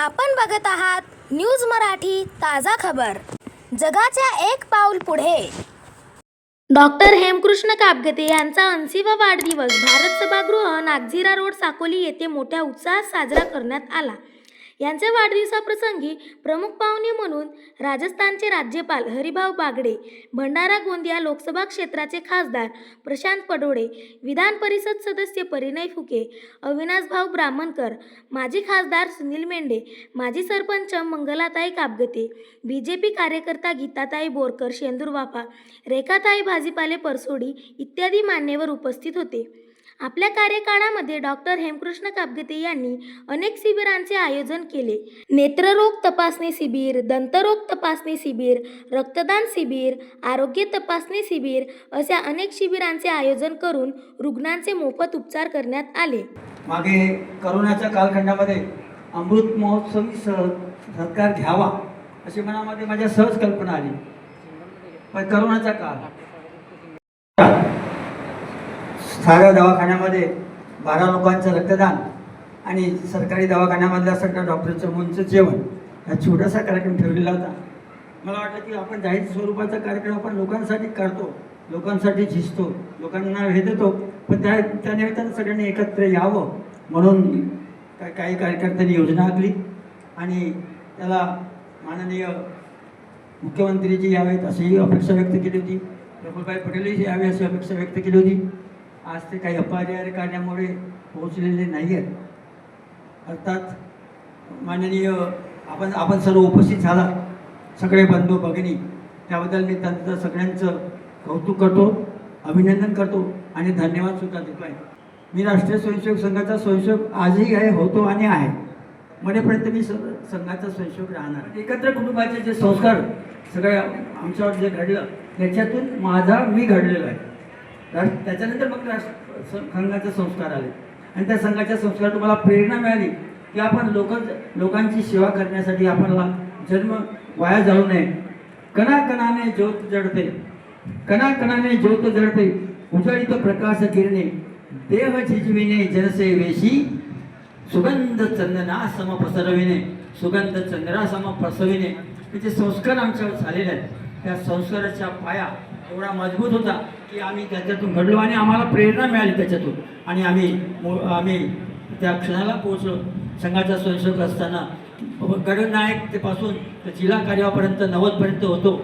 आपण बघत आहात न्यूज मराठी ताजा खबर. जगाच्या एक पाऊल पुढे. डॉक्टर हेमकृष्ण कापगते यांचा ऐंशीवा वाढदिवस. भारत सभागृह नागझिरा रोड साकोली येथे मोठ्या उत्साहात साजरा करण्यात आला. यांच्या वाढदिवसाप्रसंगी प्रमुख पाहुणे म्हणून राजस्थानचे राज्यपाल हरिभाऊ बागडे भंडारा गोंदिया लोकसभा क्षेत्राचे खासदार प्रशांत पडोळे विधान परिषद सदस्य परिणय फुके अविनाशभाऊ ब्राह्मणकर माजी खासदार सुनील मेंढे माजी सरपंच मंगलाताई कापगते बी जे पी कार्यकर्ता गीताताई बोरकर शेंदूरवाफा रेखाताई भाजीपाले परसोडी इत्यादी मान्यवर उपस्थित होते. आपल्या कार्यकाळामध्ये डॉक्टर हेमकृष्ण कापगते यांनी अनेक शिबिरांचे आयोजन केले. नेत्ररोग तपासणी शिबिर दंतरोग तपासणी शिबिर रक्तदान शिबिर आरोग्य तपासणी शिबिर अशा अनेक शिबिरांचे आयोजन करून रुग्णांचे मोफत उपचार करण्यात आले. मागे करोनाच्या कालखंडामध्ये अमृत महोत्सवी सत्कार घ्यावा अशी मनामध्ये माझ्या सहज कल्पना आली. पण करोनाचा काळ. साऱ्या दवाखान्यामध्ये बारा लोकांचं रक्तदान आणि सरकारी दवाखान्यामधल्या सगळ्या डॉक्टरचं मुंचं जेवण हा छोटासा कार्यक्रम ठेवलेला होता. मला वाटलं की आपण जाहीर स्वरूपाचा कार्यक्रम आपण लोकांसाठी करतो लोकांसाठी झिजतो लोकांना हे देतो पण त्या त्यानिमित्तानं सगळ्यांनी एकत्र यावं म्हणून काय काही कार्यकर्त्यांनी योजना आखली आणि त्याला माननीय मुख्यमंत्रीजी यावेत अशीही अपेक्षा व्यक्त केली होती. प्रफुलभाई पटेलही यावे अशी अपेक्षा व्यक्त केली होती. आज ते काही अपरिहार्य कारणामुळे पोहोचलेले नाही आहेत अर्थात माननीय आपण आपण सर्व उपस्थित झाला सगळे बंधू भगिनी. त्याबद्दल मी त्यांचं सगळ्यांचं कौतुक करतो अभिनंदन करतो आणि धन्यवाद सुद्धा देतो आहे. मी राष्ट्रीय स्वयंसेवक संघाचा स्वयंसेवक आजही आहे होतो आणि आहे. मनेपर्यंत मी स- संघाचा स्वयंसेवक राहणार एकत्र कुटुंबाचे जे संस्कार सगळे आमच्यावर जे घडलं त्याच्यातून माझा मी घडलेला आहे. राष्ट्र त्याच्यानंतर मग राष्ट्र संघाचे संस्कार आले. आणि त्या संघाच्या संस्कार तुम्हाला प्रेरणा मिळाली की आपण लोक लोकांची सेवा करण्यासाठी आपल्याला जन्म वाया जाऊ नये. कणाकणाने ज्योत जडते. कणाकणाने ज्योत जडते. उजळीत प्रकाश किरणे. देह झिजविणे जनसेवेशी सुगंध चंदना सम पसरविणे सुगंध चंद्रा सम पसरविणे त्याचे संस्कार आमच्यावर झालेले आहेत त्या संस्काराचा पाया एवढा मजबूत होता की आम्ही त्याच्यातून घडलो आणि आम्हाला प्रेरणा मिळाली त्याच्यातून. आणि आम्ही आम्ही त्या क्षणाला पोहोचलो. संघाचा स्वयंसेवक असताना गडनायक ते पासून जिल्हा कार्यापर्यंत नव्वदपर्यंत होतो.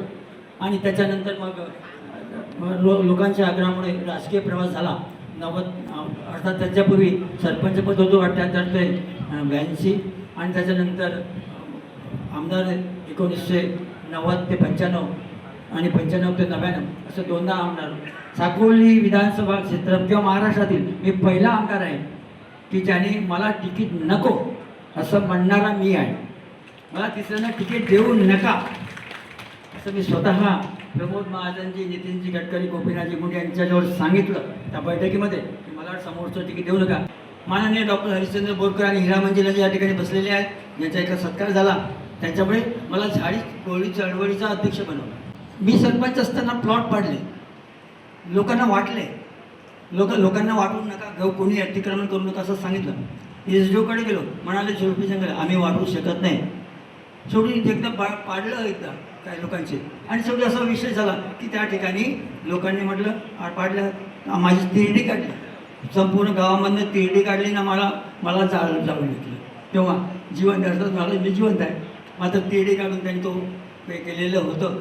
आणि त्याच्यानंतर मग लो लोकांच्या आग्रहामुळे राजकीय प्रवास झाला. नव्वद अर्थात त्याच्यापूर्वी सरपंचपद होतो अठ्ठ्याहत्तर ते ब्याऐंशी. आणि त्याच्यानंतर आमदार एकोणीसशे नव्वद ते पंच्याण्णव. आणि पंच्याण्णव ते नव्याण्णव असं दोनदा आमदार. साकोली विधानसभा क्षेत्र किंवा महाराष्ट्रातील मी पहिला आमदार आहे की ज्याने मला तिकीट नको असं म्हणणारा मी आहे. मला तिसऱ्यांना तिकीट देऊ नका असं मी स्वतः प्रमोद महाजनजी नितीनजी गडकरी गोपीनाथजी मुंडे यांच्याजवळ सांगितलं. त्या बैठकीमध्ये की मला समोरचं तिकीट देऊ नका. माननीय डॉक्टर हरिश्चंद्र बोरकर आणि हिरा मंजिलाजी या ठिकाणी बसलेले आहेत. ज्यांचा एका सत्कार झाला. त्यांच्यामुळे मला झाडी कोळी चळवळीचा अध्यक्ष बनवला. मी सरपंच असताना प्लॉट पाडले. लोकांना वाटले. लोक लोकांना वाटू नका गव कोणी अतिक्रमण करू नका असं सांगितलं. एसकडे गेलो. म्हणाले शेवटी जंगल आम्ही वाटू शकत नाही. शेवटी एकदा पा पाडलं एकदा काही लोकांचे. आणि शेवटी असा विषय झाला की त्या ठिकाणी लोकांनी म्हटलं पाडलं. माझी तिरडी काढली. संपूर्ण गावामधनं तिरडी काढली ना मला मला जाळ जाऊन घेतलं. तेव्हा जिवंत अर्थात मला मी जिवंत आहे. मात्र तिरडी काढून त्यांनी तो हे केलेलं होतं.